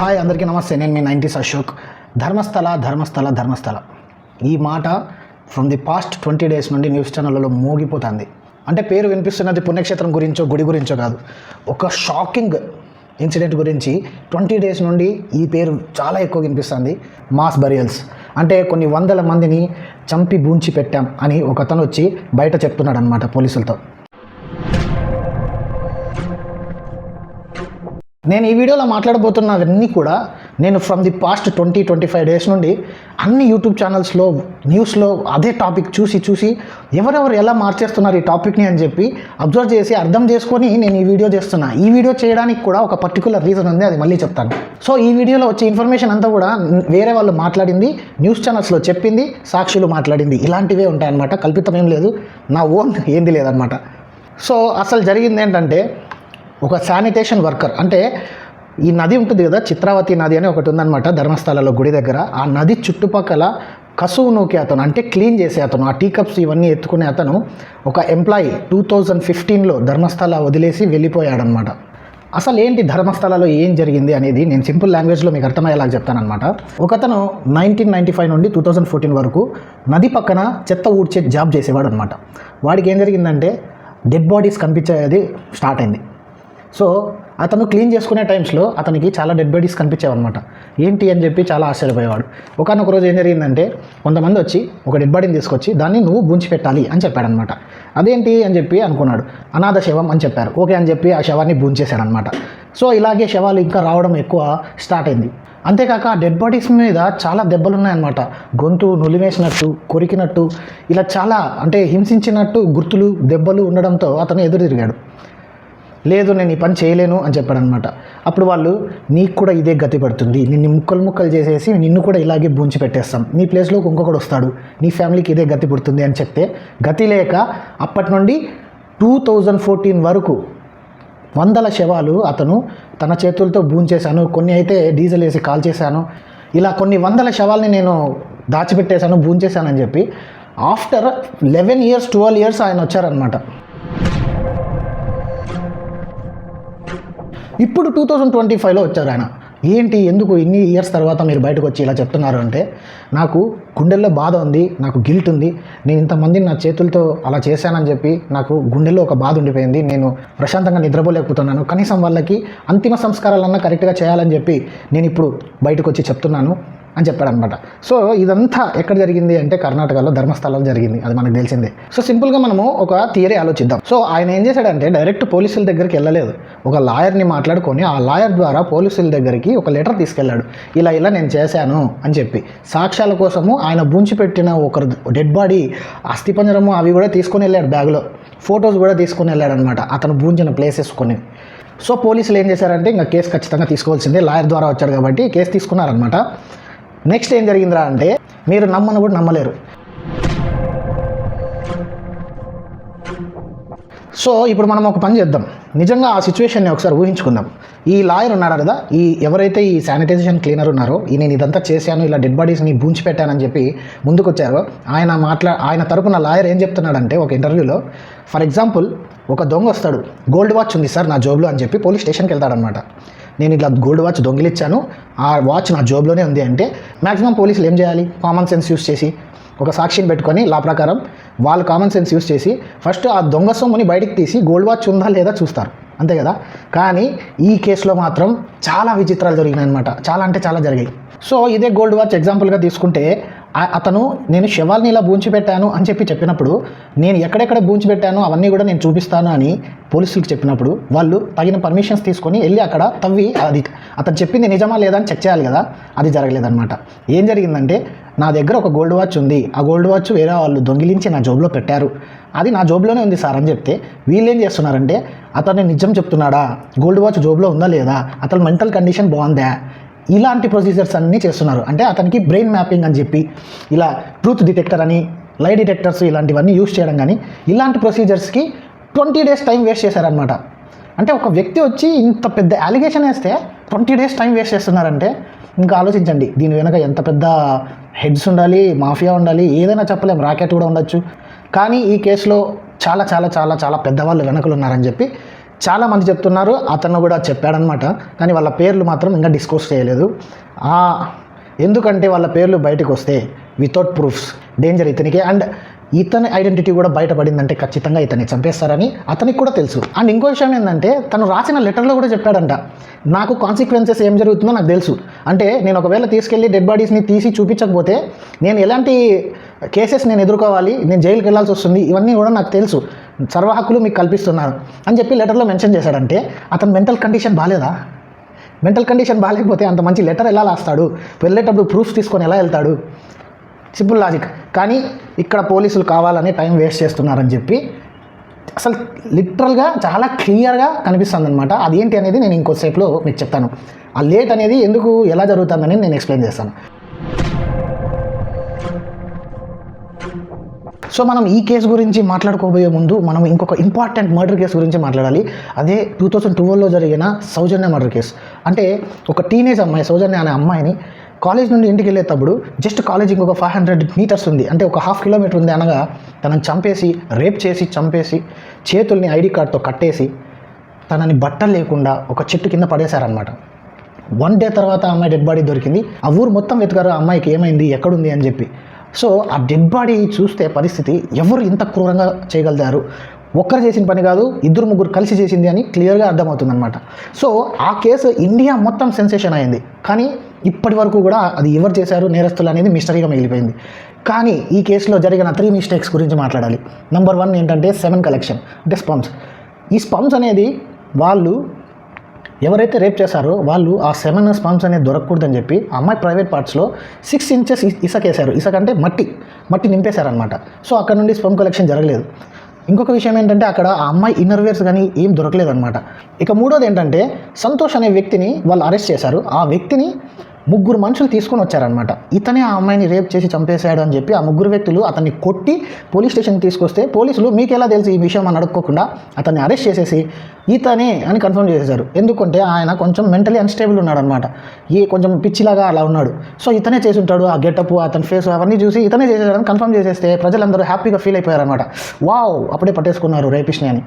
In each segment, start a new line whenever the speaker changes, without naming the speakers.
Hi అందరికీ నమస్తే. నేను మీ నైంటీస్ అశోక్. ధర్మస్థల ధర్మస్థల ధర్మస్థల. ఈ మాట from the past twenty days నుండి న్యూస్ ఛానళ్ళలో మోగిపోతుంది. అంటే పేరు వినిపిస్తున్నది పుణ్యక్షేత్రం గురించో గుడి గురించో కాదు. ఒక షాకింగ్ ఇన్సిడెంట్ గురించి ట్వంటీ డేస్ నుండి ఈ పేరు చాలా ఎక్కువ వినిపిస్తుంది. మాస్ బరియల్స్ అంటే కొన్ని వందల మందిని చంపి బూంచి పెట్టాం అని ఒక అతను వచ్చి బయట చెప్తున్నాడు అనమాట పోలీసులతో. నేను ఈ వీడియోలో మాట్లాడబోతున్నవన్నీ కూడా నేను from the past twenty twenty five days నుండి అన్ని యూట్యూబ్ ఛానల్స్లో న్యూస్లో అదే టాపిక్ చూసి చూసి ఎవరెవరు ఎలా మార్చేస్తున్నారు ఈ టాపిక్ని అని చెప్పి అబ్జర్వ్ చేసి అర్థం చేసుకొని నేను ఈ వీడియో చేస్తున్నా. ఈ వీడియో చేయడానికి కూడా ఒక పర్టికులర్ రీజన్ ఉంది అది మళ్ళీ చెప్తాను. సో ఈ వీడియోలో వచ్చే ఇన్ఫర్మేషన్ అంతా కూడా వేరే వాళ్ళు మాట్లాడింది న్యూస్ ఛానల్స్లో చెప్పింది సాక్షులు మాట్లాడింది. ఇలాంటివే ఉంటాయన్నమాట. కల్పితం ఏం లేదు. నా ఓన్ ఏంది లేదనమాట సో అసలు జరిగింది ఏంటంటే ఒక శానిటేషన్ వర్కర్ అంటే ఈ నది ఉంటుంది కదా చిత్రావతి నది అని ఒకటి ఉందన్నమాట ధర్మస్థలలో గుడి దగ్గర. ఆ నది చుట్టుపక్కల కసువు నూకే అతను అంటే క్లీన్ చేసే అతను. ఆ టీ కప్స్ ఇవన్నీ ఎత్తుకునే అతను ఒక ఎంప్లాయీ టూ థౌజండ్ ఫిఫ్టీన్లో ధర్మస్థల వదిలేసి వెళ్ళిపోయాడనమాట అసలు ఏంటి ధర్మస్థలలో ఏం జరిగింది అనేది నేను సింపుల్ లాంగ్వేజ్లో మీకు అర్థమయ్యేలా చెప్తానమాట ఒకతను నైన్టీన్ నైంటీ ఫైవ్ నుండి టూ థౌజండ్ ఫోర్టీన్ వరకు నది పక్కన చెత్త ఊడ్చే జాబ్ చేసేవాడు అనమాట వాడికి ఏం జరిగిందంటే డెడ్ బాడీస్ కనిపించేది స్టార్ట్ అయింది. సో అతను క్లీన్ చేసుకునే టైమ్స్లో అతనికి చాలా డెడ్ బాడీస్ కనిపించావన్నమాట. ఏంటి అని చెప్పి చాలా ఆశ్చర్యపోయేవాడు. ఒకనొక రోజు ఏం జరిగిందంటే కొంతమంది వచ్చి ఒక డెడ్ బాడీని తీసుకొచ్చి దాన్ని నువ్వు బుంచి పెట్టాలి అని చెప్పాడనమాట అదేంటి అని చెప్పి అనుకున్నాడు. అనాథ శవం అని చెప్పారు. ఓకే అని చెప్పి ఆ శవాన్ని బుంచేశాడనమాట సో ఇలాగే శవాలు ఇంకా రావడం ఎక్కువ స్టార్ట్ అయింది. అంతేకాక ఆ డెడ్ బాడీస్ మీద చాలా దెబ్బలు ఉన్నాయన్నమాట గొంతు నులిమేసినట్టు కొరికినట్టు ఇలా చాలా అంటే హింసించినట్టు గుర్తులు దెబ్బలు ఉండడంతో అతను ఎదురు తిరిగాడు. లేదు నేను ఈ పని చేయలేను అని చెప్పాడనమాట. అప్పుడు వాళ్ళు నీకు కూడా ఇదే గతి పడుతుంది. నిన్ను ముక్కలు ముక్కలు చేసేసి నిన్ను కూడా ఇలాగే బూంచి పెట్టేస్తాం. నీ ప్లేస్లోకి ఇంకొకడు వస్తాడు. నీ ఫ్యామిలీకి ఇదే గతి పుడుతుంది అని చెప్తే గతి లేక అప్పటి నుండి టూ థౌజండ్ ఫోర్టీన్ వరకు వందల శవాలు అతను తన చేతులతో బూంచేశాను కొన్ని అయితే డీజిల్ వేసి కాల్ చేశాను. ఇలా కొన్ని వందల శవాల్ని నేను దాచిపెట్టేశాను బూంచేశానని చెప్పి after eleven years twelve years ఆయన వచ్చారనమాట. ఇప్పుడు టూ థౌజండ్ ట్వంటీ ఫైవ్లో వచ్చారు ఆయన. ఏంటి? ఎందుకు ఇన్ని ఇయర్స్ తర్వాత మీరు బయటకు వచ్చి ఇలా చెప్తున్నారు అంటే నాకు గుండెల్లో బాధ ఉంది నాకు గిల్ట్ ఉంది. నేను ఇంతమందిని నా చేతులతో అలా చేశానని చెప్పి నాకు గుండెల్లో ఒక బాధ ఉండిపోయింది. నేను ప్రశాంతంగా నిద్రపోలేకపోతున్నాను. కనీసం వాళ్ళకి అంతిమ సంస్కారాలన్నా కరెక్ట్గా చేయాలని చెప్పి నేను ఇప్పుడు బయటకు వచ్చి చెప్తున్నాను. అని చెప్పాడనమాట. సో ఇదంతా ఎక్కడ జరిగింది అంటే కర్ణాటకలో ధర్మస్థలంలో జరిగింది. అది మనకు తెలిసిందే. సో సింపుల్గా మనము ఒక థియరీ ఆలోచిద్దాం. సో ఆయన ఏం చేశాడంటే డైరెక్ట్ పోలీసుల దగ్గరికి వెళ్ళలేదు. ఒక లాయర్ని మాట్లాడుకొని ఆ లాయర్ ద్వారా పోలీసుల దగ్గరికి ఒక లెటర్ తీసుకెళ్ళాడు. ఇలా ఇలా నేను చేశాను అని చెప్పి. సాక్ష్యాల కోసము ఆయన పెట్టిన ఒక డెడ్ బాడీ అస్థిపంజరము అవి కూడా తీసుకొని వెళ్ళాడు బ్యాగ్లో. ఫొటోస్ కూడా తీసుకొని వెళ్ళాడు అనమాట అతను భూంచిన ప్లేసెస్ కొన్ని. సో పోలీసులు ఏం చేశారంటే ఇంకా కేసు ఖచ్చితంగా తీసుకోవాల్సిందే. లాయర్ ద్వారా వచ్చాడు కాబట్టి కేసు తీసుకున్నారనమాట. నెక్స్ట్ ఏం జరిగిందిరా అంటే మీరు నమ్మను కూడా నమ్మలేరు. సో ఇప్పుడు మనం ఒక పని చేద్దాం. నిజంగా ఆ సిచ్యువేషన్ని ఒకసారి ఊహించుకుందాం. ఈ లాయర్ ఉన్నాడు కదా ఈ ఎవరైతే ఈ శానిటైజేషన్ క్లీనర్ ఉన్నారో ఈ నేను ఇదంతా చేశాను ఇలా డెడ్ బాడీస్ని బూంచి పెట్టానని చెప్పి ముందుకు వచ్చారో ఆయన మాట్లా ఆయన తరపున లాయర్ ఏం చెప్తున్నాడంటే ఒక ఇంటర్వ్యూలో ఫర్ ఎగ్జాంపుల్ ఒక దొంగ వస్తాడు. గోల్డ్ వాచ్ ఉంది సార్ నా జోబులో అని చెప్పి పోలీస్ స్టేషన్కి వెళ్తాడనమాట నేను ఇట్లా గోల్డ్ వాచ్ దొంగిలిచ్చాను. ఆ వాచ్ నా జోబ్లోనే ఉంది అంటే మ్యాక్సిమం పోలీసులు ఏం చేయాలి? కామన్ సెన్స్ యూస్ చేసి ఒక సాక్షిని పెట్టుకొని లా ప్రకారం వాళ్ళు కామన్ సెన్స్ యూస్ చేసి ఫస్ట్ ఆ దొంగ సొమ్ముని బయటికి తీసి గోల్డ్ వాచ్ ఉందా లేదా చూస్తారు. అంతే కదా? కానీ ఈ కేసులో మాత్రం చాలా విచిత్రాలు జరిగినాయి అనమాట చాలా అంటే చాలా జరిగాయి. సో ఇదే గోల్డ్ వాచ్ ఎగ్జాంపుల్గా తీసుకుంటే అతను నేను శవాల్ని ఇలా బూంచి పెట్టాను అని చెప్పి చెప్పినప్పుడు నేను ఎక్కడెక్కడ బూంచి పెట్టానో అవన్నీ కూడా నేను చూపిస్తాను అని పోలీసులకు చెప్పినప్పుడు వాళ్ళు తగిన పర్మిషన్స్ తీసుకొని వెళ్ళి అక్కడ తవ్వి అది అతను చెప్పింది నిజమా లేదా అని చెక్ చేయాలి కదా అది జరగలేదన్నమాట. ఏం జరిగిందంటే నా దగ్గర ఒక గోల్డ్ వాచ్ ఉంది. ఆ గోల్డ్ వాచ్ వేరే వాళ్ళు దొంగిలించి నా జోబులో పెట్టారు. అది నా జోబులోనే ఉంది సార్ అని చెప్తే వీళ్ళు ఏం చేస్తున్నారంటే అతను నిజం చెప్తున్నాడా? గోల్డ్ వాచ్ జోబులో ఉందా లేదా? అతను మెంటల్ కండిషన్ బాగుందా? ఇలాంటి ప్రొసీజర్స్ అన్నీ చేస్తున్నారు. అంటే అతనికి బ్రెయిన్ మ్యాపింగ్ అని చెప్పి ఇలా ట్రూత్ డిటెక్టర్ అని లై డిటెక్టర్స్ ఇలాంటివన్నీ యూస్ చేయడం కానీ ఇలాంటి ప్రొసీజర్స్కి ట్వంటీ డేస్ టైం వేస్ట్ చేశారనమాట అంటే ఒక వ్యక్తి వచ్చి ఇంత పెద్ద అలిగేషన్ వేస్తే ట్వంటీ డేస్ టైం వేస్ట్ చేస్తున్నారంటే ఇంకా ఆలోచించండి. దీని వెనక ఎంత పెద్ద హెడ్స్ ఉండాలి మాఫియా ఉండాలి ఏదైనా చెప్పలేం రాకెట్ కూడా ఉండొచ్చు. కానీ ఈ కేసులో చాలా చాలా చాలా చాలా పెద్దవాళ్ళు వెనకలు ఉన్నారని చెప్పి చాలామంది చెప్తున్నారు అతను కూడా చెప్పాడనమాట కానీ వాళ్ళ పేర్లు మాత్రం ఇంకా డిస్కోస్ చేయలేదు. ఎందుకంటే వాళ్ళ పేర్లు బయటకు వస్తే వితౌట్ ప్రూఫ్స్ డేంజర్ ఇతనికి. అండ్ ఇతని ఐడెంటిటీ కూడా బయటపడిందంటే ఖచ్చితంగా ఇతన్ని చంపేస్తారని అతనికి కూడా తెలుసు. అండ్ ఇంకో విషయం ఏంటంటే తను రాసిన లెటర్లో కూడా చెప్పాడంట నాకు కాన్సిక్వెన్సెస్ ఏం జరుగుతుందో నాకు తెలుసు. అంటే నేను ఒకవేళ తీసుకెళ్ళి డెడ్ బాడీస్ని తీసి చూపించకపోతే నేను ఎలాంటి కేసెస్ నేను ఎదుర్కోవాలి నేను జైలుకి వెళ్ళాల్సి వస్తుంది ఇవన్నీ కూడా నాకు తెలుసు. సర్వ హక్కులు మీకు కల్పిస్తున్నారు అని చెప్పి లెటర్లో మెన్షన్ చేశాడంటే అతని మెంటల్ కండిషన్ బాగాలేదా? మెంటల్ కండిషన్ బాగాలేకపోతే అంత మంచి లెటర్ ఎలా రాస్తాడు? వెళ్ళేటప్పుడు ప్రూఫ్స్ తీసుకొని ఎలా వెళ్తాడు? Simple logic. కానీ ఇక్కడ పోలీసులు కావాలని టైం వేస్ట్ చేస్తున్నారని చెప్పి అసలు లిటరల్గా చాలా క్లియర్గా కనిపిస్తుంది అనమాట అదేంటి అనేది నేను ఇంకోసేపులో మీకు చెప్తాను. ఆ లేట్ అనేది ఎందుకు ఎలా జరుగుతుందని నేను ఎక్స్ప్లెయిన్ చేస్తాను. సో మనం ఈ కేసు గురించి మాట్లాడుకోబోయే ముందు మనం ఇంకొక ఇంపార్టెంట్ మర్డర్ కేసు గురించి మాట్లాడాలి. అదే టూ థౌజండ్ ట్వెల్వ్లో జరిగిన సౌజన్య మర్డర్ కేసు అంటే ఒక టీనేజ్ అమ్మాయి సౌజన్య అనే అమ్మాయిని కాలేజ్ నుండి ఇంటికి వెళ్ళేటప్పుడు జస్ట్ కాలేజ్ ఇంకొక ఫైవ్ హండ్రెడ్ మీటర్స్ ఉంది. అంటే ఒక హాఫ్ కిలోమీటర్ ఉంది అనగా తనని చంపేసి రేప్ చేసి చంపేసి చేతుల్ని ఐడి కార్డ్తో కట్టేసి తనని బట్టలు లేకుండా ఒక చెట్టు కింద పడేశారనమాట వన్ డే తర్వాత అమ్మాయి డెడ్ బాడీ దొరికింది. ఆ ఊరు మొత్తం వెతికారు ఆ అమ్మాయికి ఏమైంది ఎక్కడుంది అని చెప్పి. సో ఆ డెడ్ బాడీ చూస్తే పరిస్థితి ఎవరు ఇంత క్రూరంగా చేయగలిగారు? ఒక్కరు చేసిన పని కాదు ఇద్దరు ముగ్గురు కలిసి చేసింది అని క్లియర్గా అర్థమవుతుందన్నమాట. సో ఆ కేసు ఇండియా మొత్తం సెన్సేషన్ అయింది. కానీ ఇప్పటి వరకు కూడా అది ఎవరు చేశారు నేరస్తులు అనేది మిస్టరీగా మిగిలిపోయింది. కానీ ఈ కేసులో జరిగిన త్రీ మిస్టేక్స్ గురించి మాట్లాడాలి. నెంబర్ వన్ ఏంటంటే సెవెన్ కలెక్షన్ అంటే స్పమ్స్. ఈ స్పమ్స్ అనేది వాళ్ళు ఎవరైతే రేప్ చేశారో వాళ్ళు ఆ సెవెన్ స్పంప్స్ అనేది దొరకకూడదని చెప్పి అమ్మాయి ప్రైవేట్ పార్ట్స్లో సిక్స్ ఇంచెస్ ఇసక వేశారు ఇసక అంటే మట్టి. మట్టి నింపేశారనమాట సో అక్కడ నుండి స్పమ్ కలెక్షన్ జరగలేదు. ఇంకొక విషయం ఏంటంటే అక్కడ ఆ అమ్మాయి ఇన్నర్వేర్స్ కానీ ఏం దొరకలేదు అనమాట ఇక మూడోది ఏంటంటే సంతోష్ అనే వ్యక్తిని వాళ్ళు అరెస్ట్ చేశారు. ఆ వ్యక్తిని ముగ్గురు మనుషులు తీసుకొని వచ్చారనమాట ఇతనే ఆ అమ్మాయిని రేప్ చేసి చంపేశాడు అని చెప్పి ఆ ముగ్గురు వ్యక్తులు అతన్ని కొట్టి పోలీస్ స్టేషన్కి తీసుకొస్తే పోలీసులు మీకు ఎలా తెలుసు ఈ విషయం అని అడుక్కోకుండా అతన్ని అరెస్ట్ చేసేసి ఇతనే అని కన్ఫర్మ్ చేసేశారు. ఎందుకంటే ఆయన కొంచెం మెంటలీ అన్స్టేబుల్ ఉన్నాడనమాట ఈ కొంచెం పిచ్చిలాగా అలా ఉన్నాడు. సో ఇతనే చేసి ఉంటాడు ఆ గెటప్ అతని ఫేస్ అవన్నీ చూసి ఇతనే చేసేసాడని కన్ఫర్మ్ చేసేస్తే ప్రజలందరూ హ్యాపీగా ఫీల్ అయిపోయారనమాట వావ్! అప్పుడే పట్టేసుకున్నారు రేపిష్ని అని.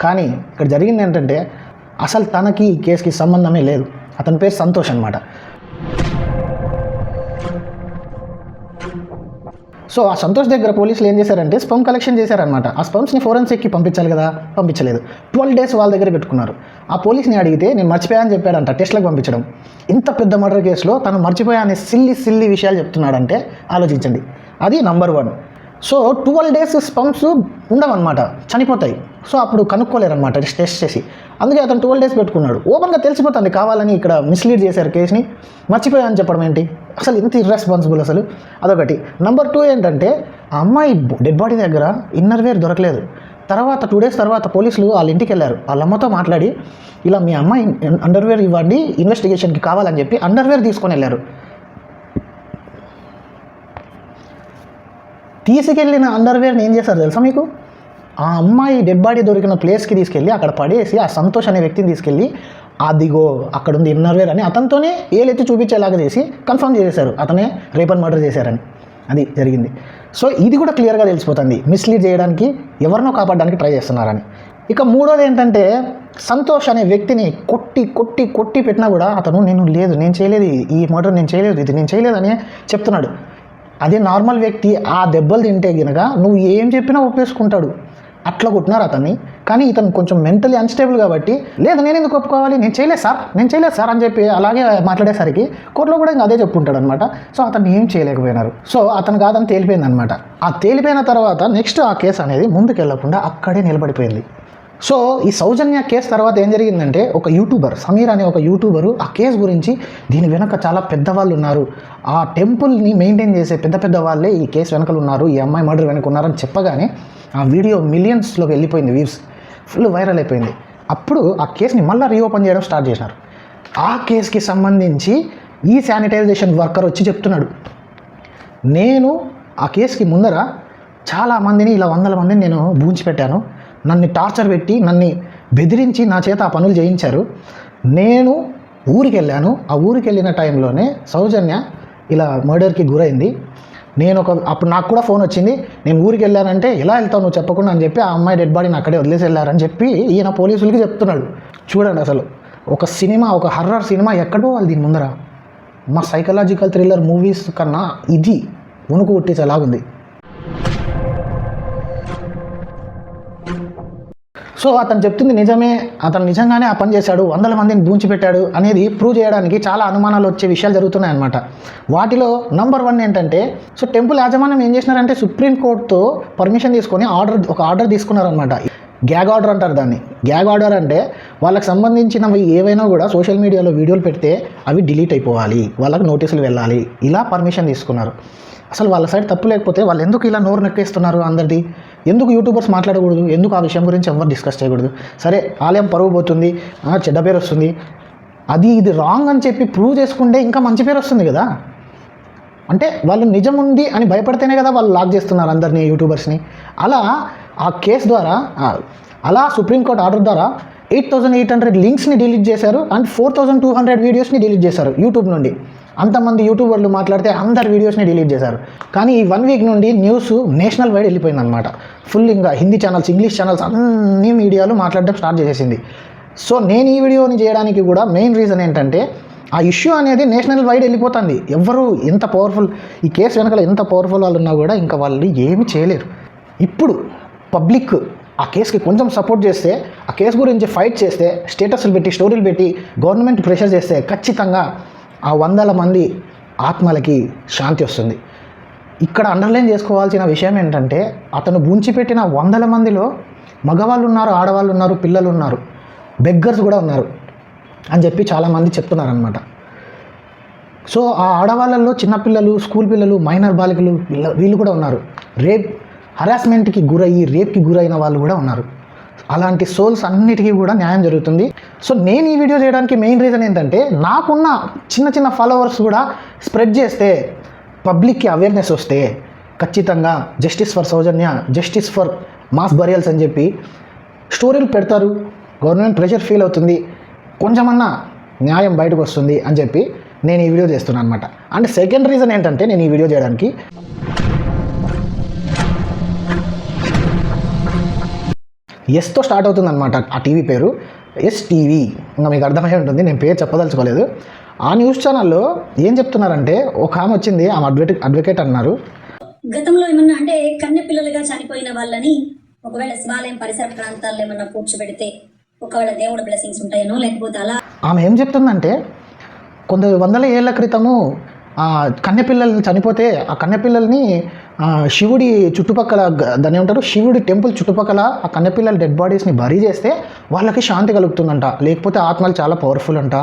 కానీ ఇక్కడ జరిగింది ఏంటంటే అసలు తనకి ఈ కేసుకి సంబంధమే లేదు. అతని పేరు సంతోష్ అనమాట సో ఆ సంతోష్ దగ్గర పోలీసులు ఏం చేశారంటే స్పమ్ కలెక్షన్ చేశారనమాట ఆ స్పమ్స్ని ఫోరెన్సిక్కి పంపించాలి కదా? పంపించలేదు. ట్వెల్వ్ డేస్ వాళ్ళ దగ్గర పెట్టుకున్నారు. ఆ పోలీస్ని అడిగితే నేను మర్చిపోయానని చెప్పాడంట టెస్ట్లకు పంపించడం. ఇంత పెద్ద మర్డర్ కేసులో తను మర్చిపోయా అనే సిల్లి సిల్లి విషయాలు చెప్తున్నాడంటే ఆలోచించండి. అది number one. So twelve days sperms ఉండవన్నమాట. చనిపోతాయి. సో అప్పుడు కనుక్కోలేరన్నమాట టెస్ట్ చేసి. అందుకే అతను ట్వెల్వ్ డేస్ పెట్టుకున్నాడు. ఓపెన్గా తెలిసిపోతుంది కావాలని ఇక్కడ మిస్లీడ్ చేశారు కేసుని. మర్చిపోయాని చెప్పడం ఏంటి? అసలు ఇంత ఇర్రెస్పాన్సిబుల్ అసలు. అదొకటి. నెంబర్ టూ ఏంటంటే ఆ అమ్మాయి డెడ్ బాడీ దగ్గర ఇన్నర్వేర్ దొరకలేదు. తర్వాత టూ డేస్ తర్వాత పోలీసులు వాళ్ళ ఇంటికి వెళ్ళారు. వాళ్ళ అమ్మతో మాట్లాడి ఇలా మీ అమ్మాయి అండర్వేర్ ఇవ్వండి ఇన్వెస్టిగేషన్కి కావాలని చెప్పి అండర్వేర్ తీసుకొని వెళ్ళారు. తీసుకెళ్ళిన అండర్వేర్ని ఏం చేశారు తెలుసా మీకు? ఆ అమ్మాయి డెడ్ బాడీ దొరికిన ప్లేస్కి తీసుకెళ్ళి అక్కడ పడేసి ఆ సంతోష్ అనే వ్యక్తిని తీసుకెళ్ళి అదిగో అక్కడ ఉంది ఇన్నర్వేర్ అని అతనితోనే ఏలెత్తి చూపించేలాగా చేసి కన్ఫర్మ్ చేసేశారు. అతనే రేపన్ మర్డర్ చేశారని. అది జరిగింది. సో ఇది కూడా క్లియర్గా తెలిసిపోతుంది. మిస్లీడ్ చేయడానికి ఎవరినో కాపాడడానికి ట్రై చేస్తున్నారని. ఇక మూడోది ఏంటంటే సంతోష్ అనే వ్యక్తిని కొట్టి కొట్టి కొట్టి పెట్టినా కూడా అతను నేను లేదు నేను చేయలేదు ఈ మర్డర్ నేను చేయలేదు ఇది నేను చేయలేదు అని చెప్తున్నాడు. అదే నార్మల్ వ్యక్తి ఆ దెబ్బలు తింటే గనక నువ్వు ఏం చెప్పినా ఒప్పేసుకుంటాడు. అట్లా కొట్టినారు అతన్ని? కానీ ఇతను కొంచెం మెంటలీ అన్స్టేబుల్ కాబట్టి లేదు నేను ఎందుకు ఒప్పుకోవాలి? నేను చేయలేదు సార్ నేను చేయలేదు సార్ అని చెప్పి అలాగే మాట్లాడేసరికి కోర్టులో కూడా ఇంకా అదే చెప్పుంటాడు అనమాట సో అతను ఏం చేయలేకపోయినారు. సో అతను కాదని తేలిపోయింది అనమాట ఆ తేలిపోయిన తర్వాత నెక్స్ట్ ఆ కేసు అనేది ముందుకెళ్ళకుండా అక్కడే నిలబడిపోయింది. సో ఈ సౌజన్య కేసు తర్వాత ఏం జరిగిందంటే ఒక యూట్యూబర్ సమీర్ అనే ఒక యూట్యూబరు ఆ కేసు గురించి దీని వెనక చాలా పెద్దవాళ్ళు ఉన్నారు. ఆ టెంపుల్ని మెయింటైన్ చేసే పెద్ద పెద్ద వాళ్ళే ఈ కేసు వెనకలు ఉన్నారు ఈ అమ్మాయి మర్డర్ వెనక ఉన్నారని చెప్పగానే ఆ వీడియో మిలియన్స్లోకి వెళ్ళిపోయింది వ్యూస్ ఫుల్ వైరల్ అయిపోయింది. అప్పుడు ఆ కేసుని మళ్ళీ రీఓపెన్ చేయడం స్టార్ట్ చేసినారు. ఆ కేసుకి సంబంధించి ఈ శానిటైజేషన్ వర్కర్ వచ్చి చెప్తున్నాడు. నేను ఆ కేసుకి ముందర చాలా మందిని ఇలా వందల మందిని నేను బూంచి పెట్టాను. నన్ను టార్చర్ పెట్టి నన్ను బెదిరించి నా చేత ఆ పనులు చేయించారు. నేను ఊరికి వెళ్ళాను ఆ ఊరికి వెళ్ళిన టైంలోనే సౌజన్య ఇలా మర్డర్కి గురైంది. నేను ఒక అప్పుడు నాకు కూడా ఫోన్ వచ్చింది. నేను ఊరికి వెళ్ళానంటే ఎలా వెళ్తావు నువ్వు చెప్పకుండా? అని చెప్పి ఆ అమ్మాయి డెడ్ బాడీని అక్కడే వదిలేసి వెళ్ళారని చెప్పి ఈయన పోలీసులకి చెప్తున్నాడు. చూడండి అసలు. ఒక సినిమా ఒక హర్రర్ సినిమా ఎక్కడ పోవాలి దీని ముందర? మా సైకలాజికల్ థ్రిల్లర్ మూవీస్ కన్నా ఇది వణుకు పుట్టించేలాగుంది సో అతను చెప్తుంది నిజమే అతను నిజంగానే ఆ పని చేశాడు వందల మందిని బూంచిపెట్టాడు అనేది ప్రూవ్ చేయడానికి చాలా అనుమానాలు వచ్చే విషయాలు జరుగుతున్నాయి అనమాట వాటిలో నంబర్ వన్ ఏంటంటే సో టెంపుల్ యాజమాన్యం ఏం చేసినారంటే సుప్రీంకోర్టుతో పర్మిషన్ తీసుకొని ఆర్డర్ ఒక ఆర్డర్ తీసుకున్నారనమాట గ్యాగ్ ఆర్డర్ అంటారు దాన్ని. గ్యాగ్ ఆర్డర్ అంటే వాళ్ళకి సంబంధించినవి ఏవైనా కూడా సోషల్ మీడియాలో వీడియోలు పెడితే అవి డిలీట్ అయిపోవాలి వాళ్ళకి నోటీసులు వెళ్ళాలి ఇలా పర్మిషన్ తీసుకున్నారు. అసలు వాళ్ళ సైడ్ తప్పు లేకపోతే వాళ్ళు ఎందుకు ఇలా నోరు నెక్కేస్తున్నారు అందరిది? ఎందుకు యూట్యూబర్స్ మాట్లాడకూడదు? ఎందుకు ఆ విషయం గురించి ఎవరు డిస్కస్ చేయకూడదు? సరే ఆలయం పరువు పోతుంది చెడ్డ పేరు వస్తుంది. అది ఇది రాంగ్ అని చెప్పి ప్రూవ్ చేసుకుంటే ఇంకా మంచి పేరు వస్తుంది కదా? అంటే వాళ్ళు నిజం ఉంది అని భయపడితేనే కదా వాళ్ళు లాక్ చేస్తున్నారు అందరినీ యూట్యూబర్స్ని. అలా ఆ కేసు ద్వారా అలా సుప్రీంకోర్టు ఆర్డర్ ద్వారా ఎయిట్ థౌసండ్ ఎయిట్ హండ్రెడ్ లింక్స్ని డిలీట్ చేశారు and four thousand two hundred వీడియోస్ని డిలీట్ చేశారు యూట్యూబ్ నుండి. అంతమంది యూట్యూబర్లు మాట్లాడితే అందరి వీడియోస్ని డిలీట్ చేశారు. కానీ ఈ వన్ వీక్ నుండి న్యూస్ నేషనల్ వైడ్ వెళ్ళిపోయింది అనమాట ఫుల్ ఇంకా హిందీ ఛానల్స్ ఇంగ్లీష్ ఛానల్స్ అన్ని మీడియాలు మాట్లాడడం స్టార్ట్ చేసేసింది. సో నేను ఈ వీడియోని చేయడానికి కూడా మెయిన్ రీజన్ ఏంటంటే ఆ ఇష్యూ అనేది నేషనల్ వైడ్ వెళ్ళిపోతుంది. ఎవరు ఎంత పవర్ఫుల్ ఈ కేసు వెనకాల ఎంత పవర్ఫుల్ వాళ్ళు ఉన్నా కూడా ఇంకా వాళ్ళు ఏమి చేయలేరు. ఇప్పుడు పబ్లిక్ ఆ కేసుకి కొంచెం సపోర్ట్ చేస్తే ఆ కేసు గురించి ఫైట్ చేస్తే స్టేటస్లు పెట్టి స్టోరీలు పెట్టి గవర్నమెంట్ ప్రెషర్ చేస్తే ఖచ్చితంగా ఆ వందల మంది ఆత్మలకి శాంతి వస్తుంది. ఇక్కడ అండర్లైన్ చేసుకోవాల్సిన విషయం ఏంటంటే అతను బూంచిపెట్టిన వందల మందిలో మగవాళ్ళు ఉన్నారు ఆడవాళ్ళు ఉన్నారు పిల్లలు ఉన్నారు బెగ్గర్స్ కూడా ఉన్నారు అని చెప్పి చాలామంది చెప్తున్నారనమాట సో ఆ ఆడవాళ్ళల్లో చిన్నపిల్లలు స్కూల్ పిల్లలు మైనర్ బాలికలు వీళ్ళ- వీళ్ళు కూడా ఉన్నారు. రేప్ హరాస్మెంట్కి గురయ్యి రేప్కి గురైన వాళ్ళు కూడా ఉన్నారు. అలాంటి సోల్స్ అన్నిటికీ కూడా న్యాయం జరుగుతుంది. సో నేను ఈ వీడియో చేయడానికి మెయిన్ రీజన్ ఏంటంటే నాకున్న చిన్న చిన్న ఫాలోవర్స్ కూడా స్ప్రెడ్ చేస్తే పబ్లిక్కి అవేర్నెస్ వస్తే ఖచ్చితంగా justice for Soujanya justice for mass burials అని చెప్పి స్టోరీలు పెడతారు. గవర్నమెంట్ ప్రెషర్ ఫీల్ అవుతుంది. కొంచెమన్నా న్యాయం బయటకు వస్తుంది అని చెప్పి నేను ఈ వీడియో చేస్తున్నాను అనమాట అండ్ సెకండ్ రీజన్ ఏంటంటే నేను ఈ వీడియో చేయడానికి ఎస్తో స్టార్ట్ అవుతుంది అనమాట ఆ టీవీ పేరు. ఎస్ టీవీ ఇంకా మీకు అర్థమై ఉంటుంది నేను పేరు చెప్పదలుచుకోలేదు. ఆ న్యూస్ ఛానల్లో ఏం చెప్తున్నారంటే ఒక ఆమె వచ్చింది ఆమె అడ్వకేట్ అడ్వకేట్ అన్నారు.
గతంలో ఏమన్నా అంటే కన్నె పిల్లలుగా చనిపోయిన వాళ్ళని ఒకవేళ శివాలయం పరిసర ప్రాంతాల్లో ఏమన్నా కూర్చోబెడితే ఒకవేళ దేవుడు బ్లెస్సింగ్స్ ఉంటాయనో లేకపోతే అలా
ఆమె ఏం చెప్తుందంటే కొంత వందల ఏళ్ళ క్రితము ఆ కన్నెపిల్లల్ని చనిపోతే ఆ కన్నెపిల్లల్ని శివుడి చుట్టుపక్కల దాని ఏమంటారు? శివుడి టెంపుల్ చుట్టుపక్కల ఆ కన్నెపిల్లల డెడ్ బాడీస్ని బరీ చేస్తే వాళ్ళకి శాంతి కలుగుతుందంట. లేకపోతే ఆత్మలు చాలా పవర్ఫుల్ అంట.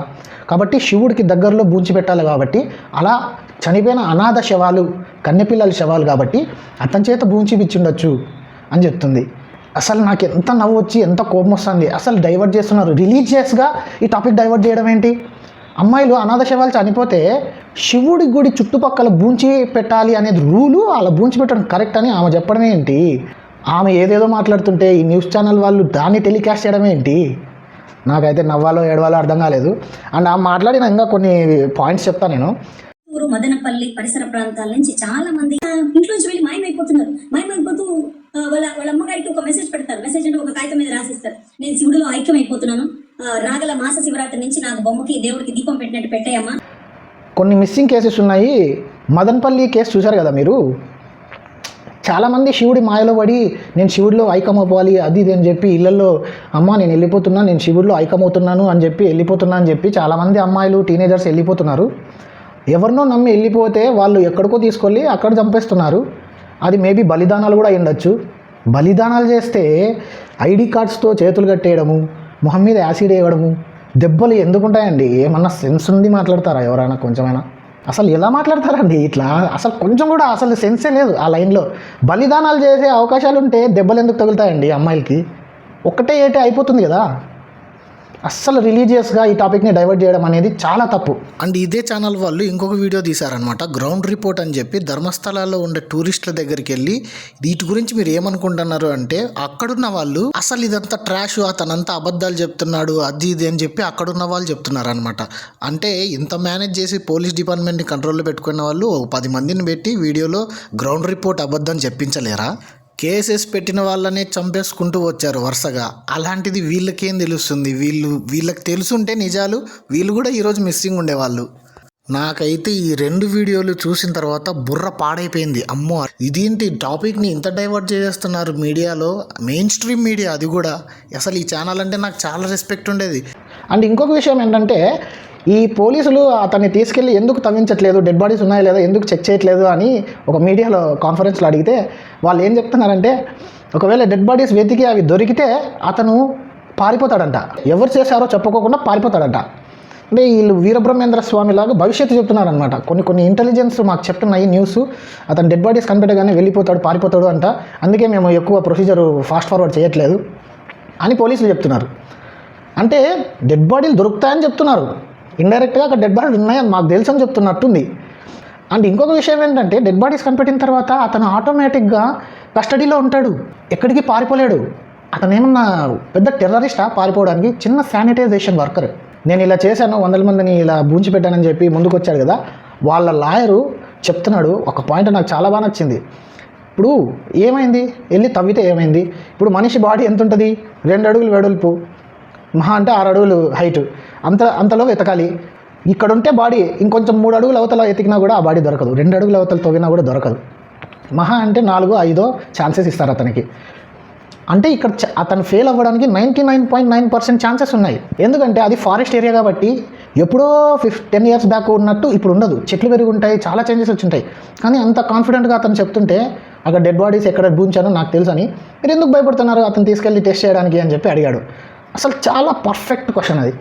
కాబట్టి శివుడికి దగ్గరలో బూంచి పెట్టాలి కాబట్టి అలా చనిపోయిన అనాథ శవాలు కన్నెపిల్లల శవాలు కాబట్టి అతని చేత బూంచి పిచ్చిండొచ్చు అని చెప్తుంది. అసలు నాకు ఎంత నవ్వు వచ్చి ఎంత కోపం వస్తుంది అసలు డైవర్ట్ చేస్తున్నారు. రిలీజియస్గా ఈ టాపిక్ డైవర్ట్ చేయడం ఏంటి? అమ్మాయిలు అనాథ శవాలు చనిపోతే శివుడి గుడి చుట్టుపక్కల బూంచి పెట్టాలి అనేది రూలు అలా బూంచి పెట్టడం కరెక్ట్ అని ఆమె చెప్పడం ఏంటి? ఆమె ఏదేదో మాట్లాడుతుంటే ఈ న్యూస్ ఛానల్ వాళ్ళు దాన్ని టెలికాస్ట్ చేయడం ఏంటి? నాకైతే నవ్వాలో ఏడవాలో అర్థం కాలేదు. అండ్ ఆమె మాట్లాడిన ఇంకా కొన్ని పాయింట్స్ చెప్తాను నేను.
ఊరు మదనపల్లి పరిసర ప్రాంతాల నుంచి చాలా మంది ఆ, ఇంట్లోంచి వెళ్ళి మాయమైపోతున్నారు. మాయమైపోతూ వాళ్ళ వాళ్ళ అమ్మగారికి ఒక మెసేజ్ పెడతారు. మెసేజ్ అంటే ఒక కాగితం మీద రాసిస్తారు. నేను శివుడిలో ఐక్యం అయిపోతున్నాను రాగల మాస శివరాత్రి నుంచి నాకు బొమ్మకి దేవుడికి దీపం పెట్టినట్టు పెట్టాయమ్మా.
కొన్ని మిస్సింగ్ కేసెస్ ఉన్నాయి. మదన్పల్లి కేసు చూశారు కదా మీరు? చాలామంది శివుడి మాయలో పడి నేను శివుడిలో ఐకమవ్వాలి అది ఇది అని చెప్పి ఇళ్ళల్లో అమ్మ నేను వెళ్ళిపోతున్నా నేను శివుడిలో ఐకమవుతున్నాను అని చెప్పి వెళ్ళిపోతున్నా అని చెప్పి చాలామంది అమ్మాయిలు టీనేజర్స్ వెళ్ళిపోతున్నారు. ఎవరినో నమ్మి వెళ్ళిపోతే వాళ్ళు ఎక్కడికో తీసుకెళ్ళి అక్కడ చంపేస్తున్నారు. అది మేబీ బలిదానాలు కూడా అయ్యుండొచ్చు. బలిదానాలు చేస్తే ఐడి కార్డ్స్తో చేతులు కట్టేయడము మొహం మీద యాసిడ్ వేయడము దెబ్బలు ఎందుకుంటాయండి ఏమన్నా సెన్స్ ఉంది మాట్లాడతారా ఎవరైనా కొంచెమైనా? అసలు ఎలా మాట్లాడతారండి ఇట్లా? అసలు కొంచెం కూడా అసలు సెన్సే లేదు ఆ లైన్లో. బలిదానాలు చేసే అవకాశాలు ఉంటే దెబ్బలు ఎందుకు తగులుతాయండి అమ్మాయిలకి? ఒక్కటే ఏటే అయిపోతుంది కదా? అస్సలు రిలీజియస్గా ఈ టాపిక్ని డైవర్ట్ చేయడం అనేది చాలా తప్పు. అండ్ ఇదే ఛానల్ వాళ్ళు ఇంకొక వీడియో తీశారనమాట గ్రౌండ్ రిపోర్ట్ అని చెప్పి ధర్మస్థలాల్లో ఉండే టూరిస్టుల దగ్గరికి వెళ్ళి వీటి గురించి మీరు ఏమనుకుంటున్నారు అంటే అక్కడున్న వాళ్ళు అసలు ఇదంతా ట్రాష్ అతనంతా అబద్ధాలు చెప్తున్నాడు అది ఇది అని చెప్పి అక్కడున్న వాళ్ళు చెప్తున్నారు అనమాట అంటే ఇంత మేనేజ్ చేసి పోలీస్ డిపార్ట్మెంట్ని కంట్రోల్లో పెట్టుకున్న వాళ్ళు ఒక పది మందిని పెట్టి వీడియోలో గ్రౌండ్ రిపోర్ట్ అబద్ధం చెప్పించలేరా? కేసెస్ పెట్టిన వాళ్ళనే చంపేసుకుంటూ వచ్చారు వరుసగా. అలాంటిది వీళ్ళకేం తెలుస్తుంది? వీళ్ళు వీళ్ళకి తెలుసుంటే నిజాలు వీళ్ళు కూడా ఈరోజు మిస్సింగ్ ఉండేవాళ్ళు. నాకైతే ఈ రెండు వీడియోలు చూసిన తర్వాత బుర్ర పాడైపోయింది. అమ్మో ఇదేంటి టాపిక్ని ఇంత డైవర్ట్ చేసేస్తున్నారు మీడియాలో? మెయిన్ స్ట్రీమ్ మీడియా అది కూడా. అసలు ఈ ఛానల్ అంటే నాకు చాలా రెస్పెక్ట్ ఉండేది. అండ్ ఇంకొక విషయం ఏంటంటే ఈ పోలీసులు అతన్ని తీసుకెళ్ళి ఎందుకు తవ్వించట్లేదు? డెడ్ బాడీస్ ఉన్నాయా లేదా? ఎందుకు చెక్ చేయట్లేదు అని ఒక మీడియాలో కాన్ఫరెన్స్లో అడిగితే వాళ్ళు ఏం చెప్తున్నారంటే ఒకవేళ డెడ్ బాడీస్ వెతికి అవి దొరికితే అతను పారిపోతాడంట. ఎవరు చేశారో చెప్పుకోకుండా పారిపోతాడంట. అంటే వీళ్ళు వీరబ్రహ్మేంద్ర స్వామి లాగా భవిష్యత్తు చెప్తున్నారనమాట కొన్ని కొన్ని ఇంటెలిజెన్స్ మాకు చెప్తున్నాయి న్యూస్ అతను డెడ్ బాడీస్ కనిపెట్టగానే వెళ్ళిపోతాడు పారిపోతాడు అంట. అందుకే మేము ఎక్కువ ప్రొసీజర్ ఫాస్ట్ ఫార్వర్డ్ చేయట్లేదు అని పోలీసులు చెప్తున్నారు. అంటే డెడ్ బాడీలు దొరుకుతాయని చెప్తున్నారు. ఇండైరెక్ట్గా అక్కడ డెడ్ బాడీలు ఉన్నాయని మాకు తెలుసు అని చెప్తున్నట్టుంది. అండ్ ఇంకొక విషయం ఏంటంటే డెడ్ బాడీస్ కనిపెట్టిన తర్వాత అతను ఆటోమేటిక్గా కస్టడీలో ఉంటాడు. ఎక్కడికి పారిపోలేడు. అతను ఏమన్నా పెద్ద టెర్రరిస్టా పారిపోవడానికి చిన్న శానిటైజేషన్ వర్కర్ నేను ఇలా చేశాను వందల మందిని ఇలా బూంచి పెట్టానని చెప్పి ముందుకు వచ్చాడు కదా? వాళ్ళ లాయరు చెప్తున్నాడు. ఒక పాయింట్ నాకు చాలా బాగా నచ్చింది. ఇప్పుడు ఏమైంది? వెళ్ళి తవ్వితే ఏమైంది? ఇప్పుడు మనిషి బాడీ ఎంత ఉంటుంది రెండు అడుగులు వెడల్పు. మహా అంటే ఆరు అడుగులు హైట్ అంత అంతలో వెతకాలి ఇక్కడ ఉంటే బాడీ ఇంకొంచెం మూడు అడుగులు అవతల ఎతికినా కూడా ఆ బాడీ దొరకదు. రెండు అడుగుల అవతల తవ్వినా కూడా దొరకదు. మహా అంటే నాలుగో ఐదో ఛాన్సెస్ ఇస్తారు అతనికి. అంటే ఇక్కడ అతను ఫెయిల్ అవ్వడానికి ninety nine point nine percent chances ఉన్నాయి. ఎందుకంటే అది ఫారెస్ట్ ఏరియా కాబట్టి ఎప్పుడో ఫిఫ్ టెన్ ఇయర్స్ బ్యాక్ ఉన్నట్టు ఇప్పుడు ఉండదు. చెట్లు పెరిగి ఉంటాయి చాలా చేంజెస్ వచ్చి ఉంటాయి. కానీ అంత కాన్ఫిడెంట్గా అతను చెప్తుంటే అక్కడ డెడ్ బాడీస్ ఎక్కడ బూంచానో నాకు తెలుసు అని మీరు ఎందుకు భయపడుతున్నారు? అతను తీసుకెళ్ళి టెస్ట్ చేయడానికి అని చెప్పి అడిగాడు. అసలు చాలా పర్ఫెక్ట్ క్వశ్చన్ అది.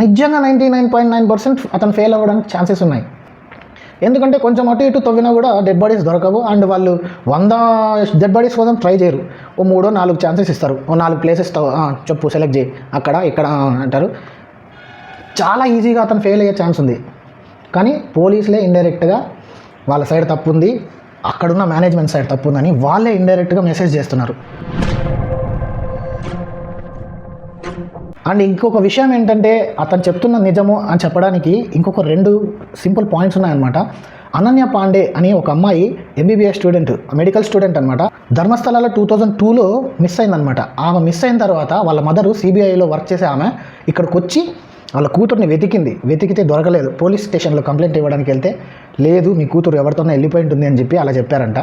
నిజంగా ninety nine point nine percent అతను ఫెయిల్ అవ్వడానికి ఛాన్సెస్ ఉన్నాయి. ఎందుకంటే కొంచెం అటు ఇటు తవ్వినా కూడా డెడ్ బాడీస్ దొరకవు. అండ్ వాళ్ళు వంద డెడ్ బాడీస్ కోసం ట్రై చేయరు. ఓ మూడో నాలుగు ఛాన్సెస్ ఇస్తారు. ఓ నాలుగు ప్లేసెస్ చెప్పు సెలెక్ట్ చేయి. అక్కడ ఇక్కడ అంటారు. చాలా ఈజీగా అతను ఫెయిల్ అయ్యే ఛాన్స్ ఉంది. కానీ పోలీసులే ఇండైరెక్ట్గా వాళ్ళ సైడ్ తప్పు ఉంది అక్కడున్న మేనేజ్మెంట్ సైడ్ తప్పు ఉందని వాళ్ళే ఇండైరెక్ట్గా మెసేజ్ చేస్తున్నారు. అండ్ ఇంకొక విషయం ఏంటంటే అతను చెప్తున్న నిజము అని చెప్పడానికి ఇంకొక రెండు సింపుల్ పాయింట్స్ ఉన్నాయన్నమాట. అనన్య పాండే అని ఒక అమ్మాయి ఎంబీబీఎస్ స్టూడెంట్ మెడికల్ స్టూడెంట్ అనమాట ధర్మస్థలాలో టూ థౌజండ్ టూలో మిస్ అయిందనమాట ఆమె మిస్ అయిన తర్వాత వాళ్ళ మదరు సిబిఐలో వర్క్ చేసే ఆమె ఇక్కడికి వచ్చి వాళ్ళ కూతుర్ని వెతికింది. వెతికితే దొరకలేదు. పోలీస్ స్టేషన్లో కంప్లైంట్ ఇవ్వడానికి వెళ్తే లేదు మీ కూతురు ఎవరితోనో వెళ్ళిపోయి ఉంటుంది అని చెప్పి అలా చెప్పారంట.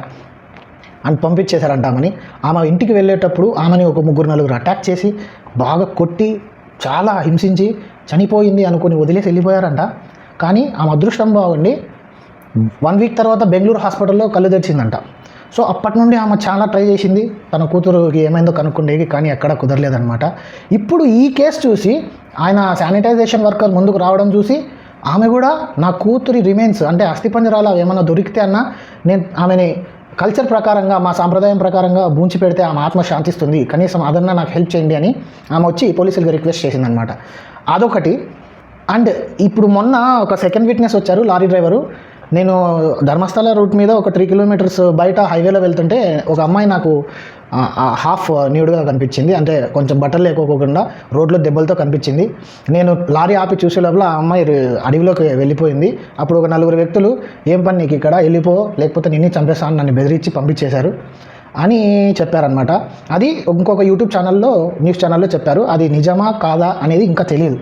అని పంపించేశారంట ఆమెని. ఆమె ఇంటికి వెళ్ళేటప్పుడు ఆమెని ఒక ముగ్గురు నలుగురు అటాక్ చేసి బాగా కొట్టి చాలా హింసించి చనిపోయింది అనుకుని వదిలేసి వెళ్ళిపోయారంట. కానీ ఆమె అదృష్టం బాగుండి వన్ వీక్ తర్వాత బెంగళూరు హాస్పిటల్లో కళ్ళు తెరిచిందంట. సో అప్పటి నుండి ఆమె చాలా ట్రై చేసింది. తన కూతురుకి ఏమైందో కనుక్కుండేది కానీ ఎక్కడ కుదరలేదనమాట ఇప్పుడు ఈ కేసు చూసి ఆయన శానిటైజేషన్ వర్కర్ ముందుకు రావడం చూసి ఆమె కూడా నా కూతురి రిమైన్స్ అంటే అస్థిపంజరాలు అవి ఏమైనా దొరికితే అన్న నేను ఆమెని కల్చర్ ప్రకారంగా మా సాంప్రదాయం ప్రకారంగా బూంచి పెడితే ఆమె ఆత్మ శాంతిస్తుంది. కనీసం అదన్నా నాకు హెల్ప్ చేయండి అని ఆమె వచ్చి పోలీసులకు రిక్వెస్ట్ చేసిందనమాట. అదొకటి. అండ్ ఇప్పుడు మొన్న ఒక సెకండ్ విట్నెస్ వచ్చారు లారీ డ్రైవరు. నేను ధర్మస్థల రూట్ మీద ఒక త్రీ కిలోమీటర్స్ బయట హైవేలో వెళ్తుంటే ఒక అమ్మాయి నాకు హాఫ్ న్యూడ్గా కనిపించింది. అంటే కొంచెం బట్టలు లేకోకుండా రోడ్లో దెబ్బలతో కనిపించింది. నేను లారీ ఆపి చూసే లోపల ఆ అమ్మాయి అడవిలోకి వెళ్ళిపోయింది. అప్పుడు ఒక నలుగురు వ్యక్తులు ఏం పని నీకు ఇక్కడ? వెళ్ళిపో. లేకపోతే నిన్ను చంపేస్తాను నన్ను బెదిరించి పంపించేశారు అని చెప్పారనమాట అది ఇంకొక యూట్యూబ్ ఛానల్లో న్యూస్ ఛానల్లో చెప్పారు. అది నిజమా? కాదా? అనేది ఇంకా తెలియదు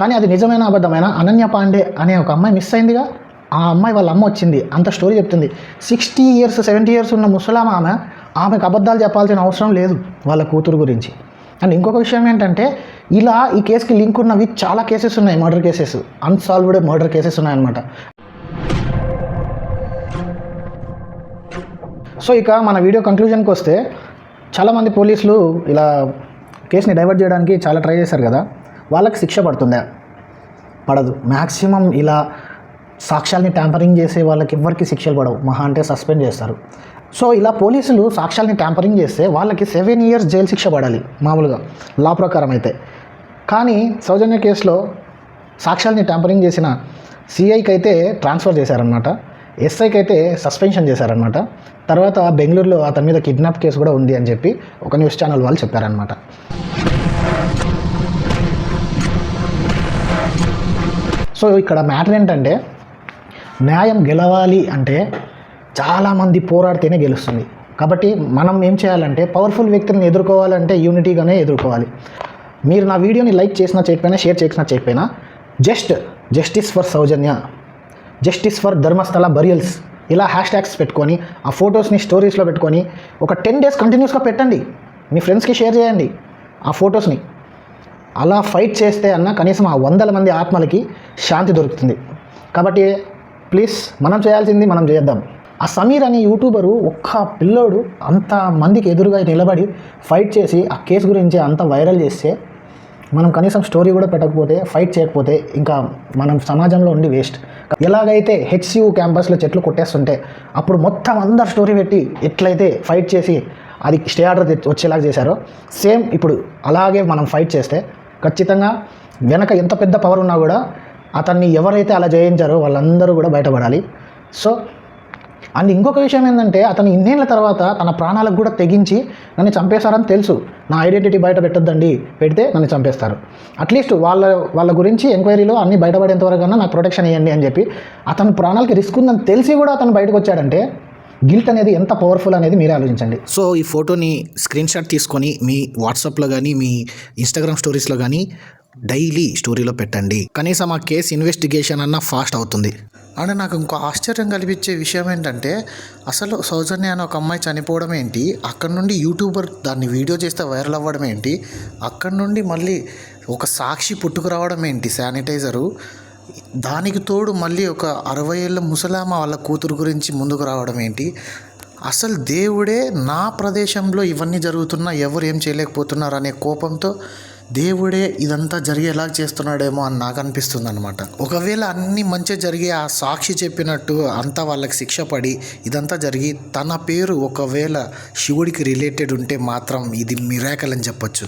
కానీ అది నిజమైన? అబద్ధమైన? అనన్య పాండే అనే ఒక అమ్మాయి మిస్ అయిందిగా. ఆ అమ్మాయి వాళ్ళ అమ్మ వచ్చింది. అంత స్టోరీ చెప్తుంది. సిక్స్టీ ఇయర్స్ సెవెంటీ ఇయర్స్ ఉన్న ముసలాం ఆమె ఆమెకు అబద్ధాలు చెప్పాల్సిన అవసరం లేదు వాళ్ళ కూతురు గురించి. అండ్ ఇంకొక విషయం ఏంటంటే ఇలా ఈ కేసుకి లింక్ ఉన్నవి చాలా కేసెస్ ఉన్నాయి murder cases unsolved murder cases ఉన్నాయన్నమాట. సో ఇక మన వీడియో కంక్లూజన్కి వస్తే చాలామంది పోలీసులు ఇలా కేసుని డైవర్ట్ చేయడానికి చాలా ట్రై చేశారు కదా. వాళ్ళకి శిక్ష పడుతుందా? పడదు. మ్యాక్సిమం ఇలా సాక్ష్యాల్ని ట్యాంపరింగ్ చేసే వాళ్ళకి ఎవరికి శిక్షలు పడవు. మహా అంటే సస్పెండ్ చేస్తారు. సో ఇలా పోలీసులు సాక్ష్యాల్ని ట్యాంపరింగ్ చేస్తే వాళ్ళకి సెవెన్ ఇయర్స్ జైలు శిక్ష పడాలి మామూలుగా లా ప్రకారం అయితే. కానీ సౌజన్య కేసులో సాక్ష్యాల్ని ట్యాంపరింగ్ చేసిన సిఐకి అయితే ట్రాన్స్ఫర్ చేశారనమాట ఎస్ఐకి అయితే సస్పెన్షన్ చేశారనమాట తర్వాత బెంగళూరులో అతని మీద కిడ్నాప్ కేసు కూడా ఉంది అని చెప్పి ఒక న్యూస్ ఛానల్ వాళ్ళు చెప్పారనమాట సో ఇక్కడ మ్యాటర్ ఏంటంటే న్యాయం గెలవాలి అంటే చాలామంది పోరాడితేనే గెలుస్తుంది. కాబట్టి మనం ఏం చేయాలంటే పవర్ఫుల్ వ్యక్తులను ఎదుర్కోవాలంటే యూనిటీగానే ఎదుర్కోవాలి. మీరు నా వీడియోని లైక్ చేసినా చేయకపోయినా షేర్ చేసినా చేయకపోయినా just justice for Soujanya justice for Dharmasthala burials ఇలా హ్యాష్ ట్యాగ్స్ పెట్టుకొని ఆ ఫొటోస్ని స్టోరీస్లో పెట్టుకొని ఒక టెన్ డేస్ కంటిన్యూస్గా పెట్టండి. మీ ఫ్రెండ్స్కి షేర్ చేయండి ఆ ఫొటోస్ని అలా ఫైట్ చేస్తే అన్న కనీసం ఆ వందల మంది ఆత్మలకి శాంతి దొరుకుతుంది. కాబట్టి ప్లీజ్ మనం చేయాల్సింది మనం చేద్దాం. ఆ సమీర్ అనే యూట్యూబరు ఒక్క పిల్లోడు అంత మందికి ఎదురుగా నిలబడి ఫైట్ చేసి ఆ కేసు గురించి అంత వైరల్ చేస్తే మనం కనీసం స్టోరీ కూడా పెట్టకపోతే ఫైట్ చేయకపోతే ఇంకా మనం సమాజంలో ఉండి వేస్ట్ ఎలాగైతే హెచ్సియు క్యాంపస్లో చెట్లు కొట్టేస్తుంటే అప్పుడు మొత్తం అందరు స్టోరీ పెట్టి ఎట్లయితే ఫైట్ చేసి అది స్టే ఆర్డర్ వచ్చేలాగా చేశారో సేమ్ ఇప్పుడు అలాగే మనం ఫైట్ చేస్తే ఖచ్చితంగా వెనక ఎంత పెద్ద పవర్ ఉన్నా కూడా అతన్ని ఎవరైతే అలా జయించారో వాళ్ళందరూ కూడా బయటపడాలి. సో అండ్ ఇంకొక విషయం ఏంటంటే అతను ఇన్నేళ్ళ తర్వాత తన ప్రాణాలకు కూడా తెగించి నన్ను చంపేశారని తెలుసు. నా ఐడెంటిటీ బయట పెట్టొద్దండి పెడితే నన్ను చంపేస్తారు. అట్లీస్ట్ వాళ్ళ వాళ్ళ గురించి ఎంక్వైరీలో అన్ని బయటపడేంతవరకన్నా నాకు ప్రొటెక్షన్ ఇవ్వండి అని చెప్పి అతని ప్రాణాలకి రిస్క్ ఉందని తెలిసి కూడా అతను బయటకు వచ్చాడంటే గిల్ట్ అనేది ఎంత పవర్ఫుల్ అనేది మీరే ఆలోచించండి.
సో ఈ ఫోటోని స్క్రీన్ షాట్ తీసుకొని మీ వాట్సాప్లో కానీ మీ ఇన్స్టాగ్రామ్ స్టోరీస్లో కానీ డైలీ స్టోరీలో పెట్టండి. కనీసం ఆ కేసు ఇన్వెస్టిగేషన్ అన్న ఫాస్ట్ అవుతుంది. అండ్ నాకు ఇంకో ఆశ్చర్యం కల్పించే విషయం ఏంటంటే అసలు సౌజన్య అనే ఒక అమ్మాయి చనిపోవడం ఏంటి? అక్కడ నుండి యూట్యూబర్ దాన్ని వీడియో చేస్తే వైరల్ అవ్వడం ఏంటి? అక్కడ నుండి మళ్ళీ ఒక సాక్షి పుట్టుకురావడం ఏంటి శానిటైజరు? దానికి తోడు మళ్ళీ ఒక అరవై ఏళ్ళ ముసలామ వాళ్ళ కూతురు గురించి ముందుకు రావడం ఏంటి? అసలు దేవుడే నా ప్రదేశంలో ఇవన్నీ జరుగుతున్నా ఎవరు ఏం చేయలేకపోతున్నారు అనే కోపంతో దేవుడే ఇదంతా జరిగేలా చేస్తున్నాడేమో అని నాకు అనిపిస్తుంది అనమాట ఒకవేళ అన్ని మంచి జరిగి ఆ సాక్షి చెప్పినట్టు అంతా వాళ్ళకి శిక్ష పడి ఇదంతా జరిగి తన పేరు ఒకవేళ శివుడికి రిలేటెడ్ ఉంటే మాత్రం ఇది మిరాకల్ అని చెప్పొచ్చు.